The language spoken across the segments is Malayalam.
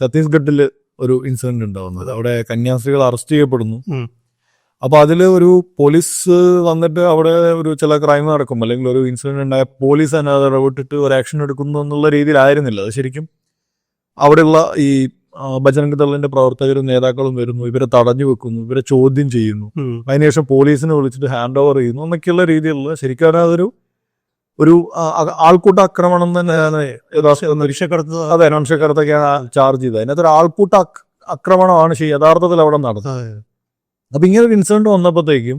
ഛത്തീസ്ഗഡിൽ ഒരു ഇൻസിഡന്റ് ഉണ്ടാവുന്നത്. അവിടെ കന്യാസ്ത്രീകൾ അറസ്റ്റ് ചെയ്യപ്പെടുന്നു. അപ്പൊ അതിൽ ഒരു പോലീസ് വന്നിട്ട് അവിടെ ഒരു ചില ക്രൈം നടക്കും. അല്ലെങ്കിൽ ഒരു ഇൻസിഡന്റ് ഉണ്ടായ പോലീസ് തന്നെ അത് ഇടപെട്ടിട്ട് ഒരു ആക്ഷൻ എടുക്കുന്നു എന്നുള്ള രീതിയിലായിരുന്നില്ല. അത് ശരിക്കും അവിടെയുള്ള ഈ ബജരംഗ് ദളിന്റെ പ്രവർത്തകരും നേതാക്കളും വരുന്നു. ഇവരെ തടഞ്ഞു വെക്കുന്നു. ഇവരെ ചോദ്യം ചെയ്യുന്നു. അതിനുശേഷം പോലീസിനെ വിളിച്ചിട്ട് ഹാൻഡ് ഓവർ ചെയ്യുന്നു. എന്നൊക്കെയുള്ള രീതിയിലുള്ള ശരിക്കും അതൊരു ഒരു ആൾക്കൂട്ട ആക്രമണം യഥാർത്ഥ- മനുഷ്യക്കടത്ത് അതെ മനുഷ്യക്കടത്തൊക്കെയാണ് ചാർജ് ചെയ്തത്. അതിനകത്ത് ഒരു ആൾക്കൂട്ട ആക്- ആക്രമണമാണ് ശരി യഥാർത്ഥത്തിൽ അവിടെ നടന്നത്. അപ്പൊ ഇങ്ങനെ ഒരു ഇൻസിഡന്റ് വന്നപ്പോഴത്തേക്കും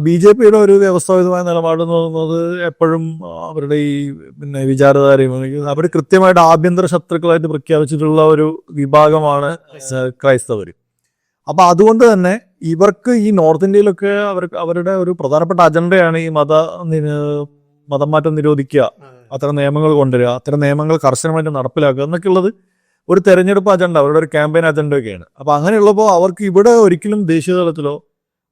ബി ജെ പിയുടെ ഒരു വ്യവസ്ഥാപിതമായ നിലപാട് എന്ന് പറയുന്നത് എപ്പോഴും അവരുടെ ഈ പിന്നെ വിചാരധാരയും അവർ കൃത്യമായിട്ട് ആഭ്യന്തര ശത്രുക്കളായിട്ട് പ്രഖ്യാപിച്ചിട്ടുള്ള ഒരു വിഭാഗമാണ് ക്രൈസ്തവർ. അപ്പൊ അതുകൊണ്ട് തന്നെ ഇവർക്ക് ഈ നോർത്ത് ഇന്ത്യയിലൊക്കെ അവർക്ക് അവരുടെ ഒരു പ്രധാനപ്പെട്ട അജണ്ടയാണ് ഈ മത മതം മാറ്റം നിരോധിക്കുക അത്തരം നിയമങ്ങൾ കൊണ്ടുവരിക അത്തരം നിയമങ്ങൾ കർശനമായിട്ട് നടപ്പിലാക്കുക എന്നൊക്കെയുള്ളത് ഒരു തെരഞ്ഞെടുപ്പ് അജണ്ട അവരുടെ ഒരു ക്യാമ്പയിൻ അജണ്ടയൊക്കെയാണ് അപ്പൊ അങ്ങനെയുള്ളപ്പോൾ അവർക്ക് ഇവിടെ ഒരിക്കലും ദേശീയ തലത്തിലോ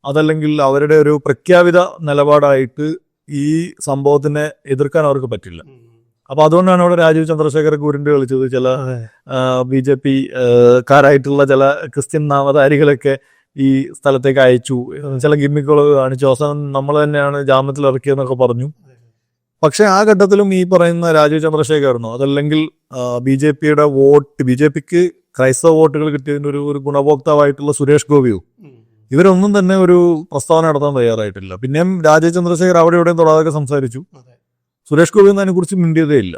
അതല്ലെങ്കിൽ അവരുടെ ഒരു പ്രഖ്യാപിത നിലപാടായിട്ട് ഈ സംഭവത്തിനെ എതിർക്കാൻ അവർക്ക് പറ്റില്ല. അപ്പൊ അതുകൊണ്ടാണ് അവിടെ രാജീവ് ചന്ദ്രശേഖർ കൂരിന്റെ കളിച്ചത് ചില. ബി ജെ പി കാരായിട്ടുള്ള ചില ക്രിസ്ത്യൻ നാമധാരികളൊക്കെ ഈ സ്ഥലത്തേക്ക് അയച്ചു. ചില ഗിമ്മിക്കുകൾ കാണിച്ചു. അവസാനം നമ്മൾ തന്നെയാണ് ജാമ്യത്തിൽ ഇറക്കിയെന്നൊക്കെ പറഞ്ഞു. പക്ഷെ ആ ഘട്ടത്തിലും ഈ പറയുന്ന രാജീവ് ചന്ദ്രശേഖരനോ അതല്ലെങ്കിൽ ബി ജെ പിയുടെ വോട്ട് ബി ജെ പിക്ക് ക്രൈസ്തവ വോട്ടുകൾ കിട്ടിയതിന്റെ ഒരു ഒരു ഗുണഭോക്താവായിട്ടുള്ള സുരേഷ് ഗോപിയോ ഇവരൊന്നും തന്നെ ഒരു പ്രസ്താവന നടത്താൻ തയ്യാറായിട്ടില്ല. പിന്നെയും രാജീവ് ചന്ദ്രശേഖർ അവിടെ ഇവിടെയും തൊടാതൊക്കെ സംസാരിച്ചു. സുരേഷ് ഗോപി ഒന്നും അതിനെക്കുറിച്ച് മിണ്ടിയതേ ഇല്ല.